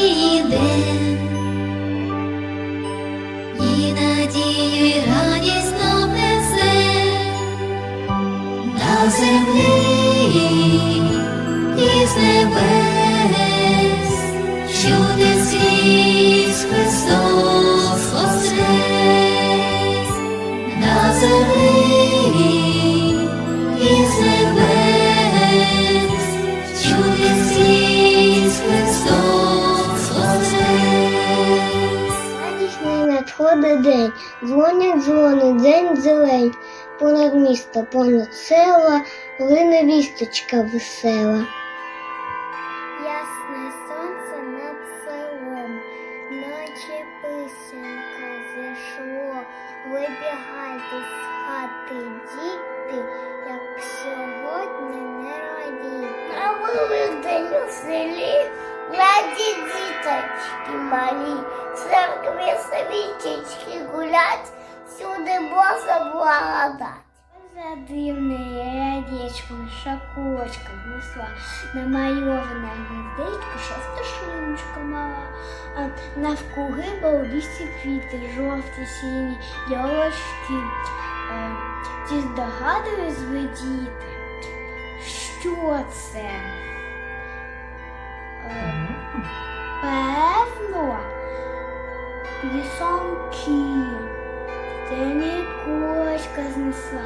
йде, і надію, і радість нам несе на землі і з небес, не світ надходить день, дзвонять дзвони, день зелень, понад місто, понад села, лине вісточка весела. Ясне сонце над селом, наче писанка зійшло. Вибігайте з хати, діти, як сьогодні не радійте. На Великдень у селі раді діточки малі, церкві свічечки гулять, всюди Божа благодать. За дивне радечко, шакочка внесла, намальоване гнездечко, шовтошиночка мала, а навкруги балбісті квіти, жовті, сіні, ялочки. Ті здогадують ви діти, що це? Е, Певно, пісанки. Це не кошка знесла,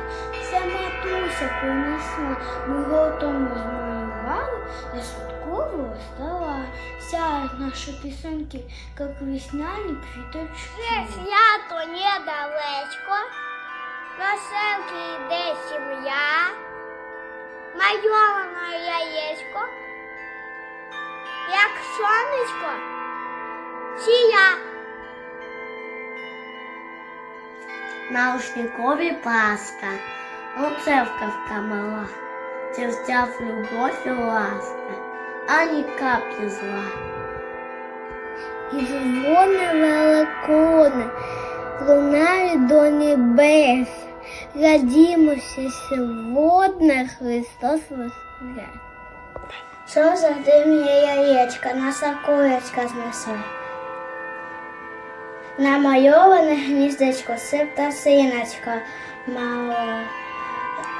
це матуся принесла. Ми готовно змалювали для святкового стола. Сяють наші пісеньки, як весняні квіточки. Свято недалечко, на селки йде сім'я, майоване яєчко, як сонечко, сія. На Ушникові Пасха, Оцевкавка мала, Цвстяв любов і ласка, ані каплі зла. І дзвони великони, лунають до небес, радімося сьогодні Христос воскрес. Що за дивні яєчка, наша курочка знесла? Намальоване гніздечко, сипта синочка мала.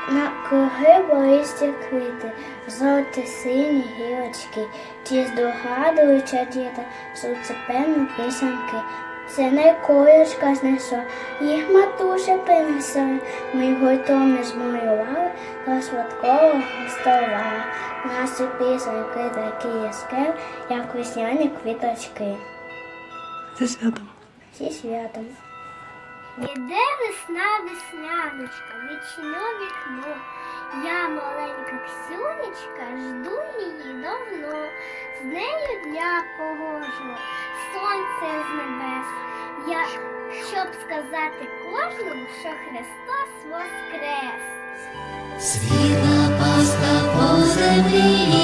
На круги болисті квіти, жовті сині гілочки, ті здогадуюча діта, це певні писанки. Це не колючка знесла, їх матуся принесла. Ми готові змалювали до святкового стола. Наші писанки такі яскраві, як весняні квіточки. Зі святом. Зі святом. Іде весна весняночка, вічно вікно. Я маленька ксюнечка, жду її давно. З нею для погожого сонце з небес. Я, щоб сказати кожному, що Христос воскрес. Світла Пасха по землі